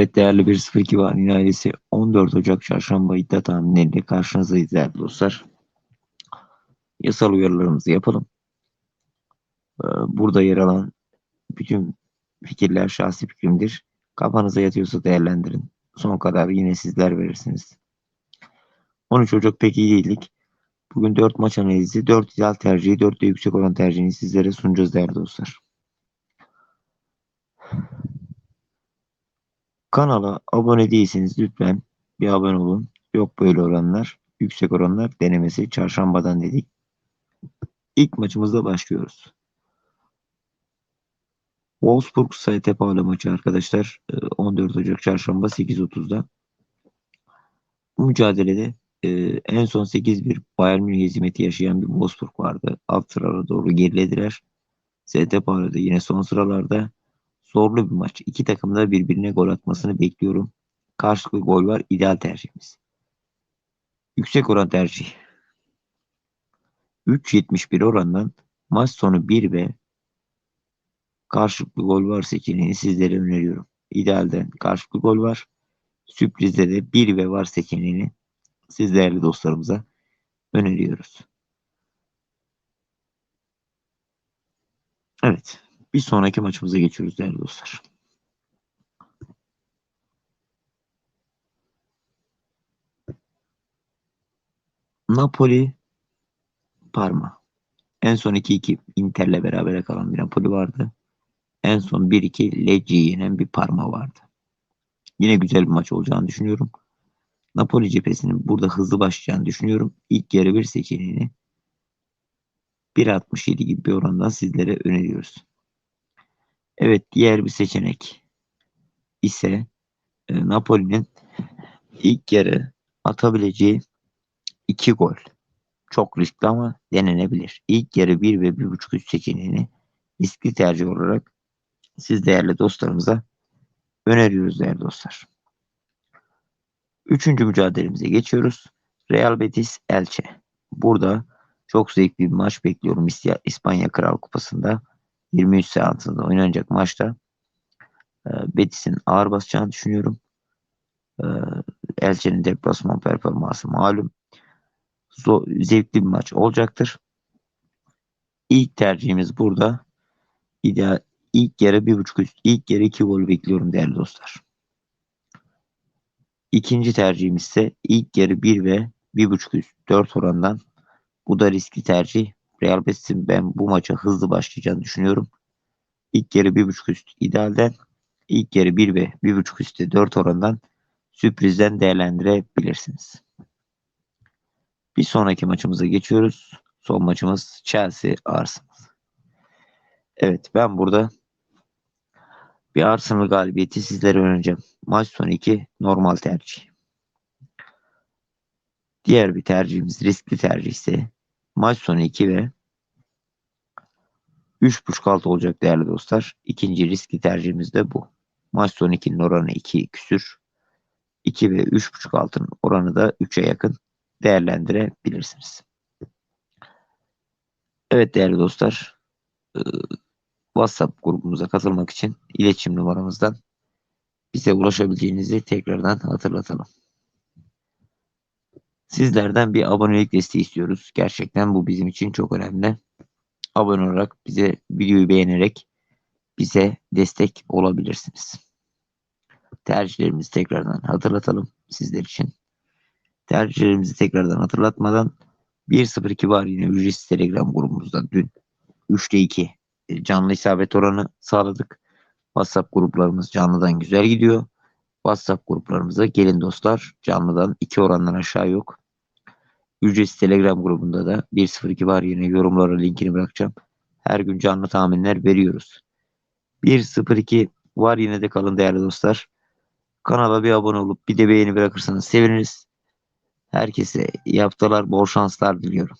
Evet değerli 102 Vanin ailesi 14 Ocak Çarşamba iddia tahminleriyle karşınızdayız değerli dostlar. Yasal uyarılarımızı yapalım. Ee, Burada yer alan bütün fikirler şahsi fikrimdir. Kafanıza yatıyorsa değerlendirin. Son kararı yine sizler verirsiniz. 13 Ocak pek iyi değildik. Bugün 4 maç analizi, 4 ideal tercihi, 4 de yüksek olan tercihini sizlere sunacağız değerli dostlar. Kanala abone değilseniz lütfen bir abone olun. Yok böyle oranlar. Yüksek oranlar denemesi çarşambadan dedik. İlk maçımızda başlıyoruz. Wolfsburg Sayte Paula maçı arkadaşlar. Ee, 14 Ocak çarşamba 8.30'da. Bu mücadelede e, en son 8-1 Bayern Münih hizmeti yaşayan bir Wolfsburg vardı. Alt sıralara doğru gerilediler. ST Paula'da yine son sıralarda. Zorlu bir maç. İki takım da birbirine gol atmasını bekliyorum. Karşılıklı gol var. İdeal tercihimiz. Yüksek oran tercih. 3.71 orandan maç sonu 1 ve karşılıklı gol var seçeneğini sizlere öneriyorum. İdealden karşılıklı gol var. Sürprizde de 1 ve var seçeneğini siz değerli dostlarımıza öneriyoruz. Evet. Bir sonraki maçımıza geçiyoruz değerli dostlar. Napoli Parma. En son 2-2 Inter'le beraber kalan bir Napoli vardı. En son 1-2 Lecce'yi yenen bir Parma vardı. Yine güzel bir maç olacağını düşünüyorum. Napoli cephesinin burada hızlı başlayacağını düşünüyorum. İlk yarı bir seçeneğini 1.67 gibi bir orandan sizlere öneriyoruz. Evet diğer bir seçenek ise e, Napoli'nin ilk yarı atabileceği 2 gol. Çok riskli ama denenebilir. İlk yarı 1 ve 1.5 üst seçeneğini riskli tercih olarak siz değerli dostlarımıza öneriyoruz değerli dostlar. Üçüncü mücadelemize geçiyoruz. Real Betis Elche. Burada çok zevkli bir maç bekliyorum İspanya Kral Kupası'nda. 23 saatinde oynanacak maçta e, Betis'in ağır basacağını düşünüyorum. E, Elche'nin deplasman performansı malum. Zo- zevkli bir maç olacaktır. İlk tercihimiz burada. İdeal, ilk yarı bir buçuk üst, ilk yarı iki gol bekliyorum değerli dostlar. İkinci tercihimiz ise ilk yarı 1 ve 1.5 üst 4 orandan. Bu da riskli tercih. Real Betis'in ben bu maça hızlı başlayacağını düşünüyorum. İlk yarı 1.5 üst idealden. ilk yarı 1 ve 1.5 üstte 4 orandan sürprizden değerlendirebilirsiniz. Bir sonraki maçımıza geçiyoruz. Son maçımız Chelsea Arsenal. Evet ben burada bir Arsenal galibiyeti sizlere önereceğim. Maç sonu 2 normal tercih. Diğer bir tercihimiz riskli tercih ise maç sonu 2 ve 3.5 alt olacak değerli dostlar. İkinci riskli tercihimiz de bu. Maç sonu 2'nin oranı 2 küsür. 2 ve 3.5 altın oranı da 3'e yakın değerlendirebilirsiniz. Evet değerli dostlar. e, WhatsApp grubumuza katılmak için iletişim numaramızdan bize ulaşabileceğinizi tekrardan hatırlatalım. Sizlerden bir abonelik desteği istiyoruz. Gerçekten bu bizim için çok önemli. Abone olarak bize videoyu beğenerek bize destek olabilirsiniz. Tercihlerimizi tekrardan hatırlatalım sizler için. Tercihlerimizi tekrardan hatırlatmadan 102 var yine ücretsiz Telegram grubumuzda dün 3'te 2 canlı isabet oranı sağladık. WhatsApp gruplarımız canlıdan güzel gidiyor. WhatsApp gruplarımıza gelin dostlar. Canlıdan 2 orandan aşağı yok. Ücretsiz Telegram grubunda da 102 var yine yorumlara linkini bırakacağım. Her gün canlı tahminler veriyoruz. 102 var yine de kalın değerli dostlar. Kanala bir abone olup bir de beğeni bırakırsanız seviniriz. Herkese iyi haftalar, bol şanslar diliyorum.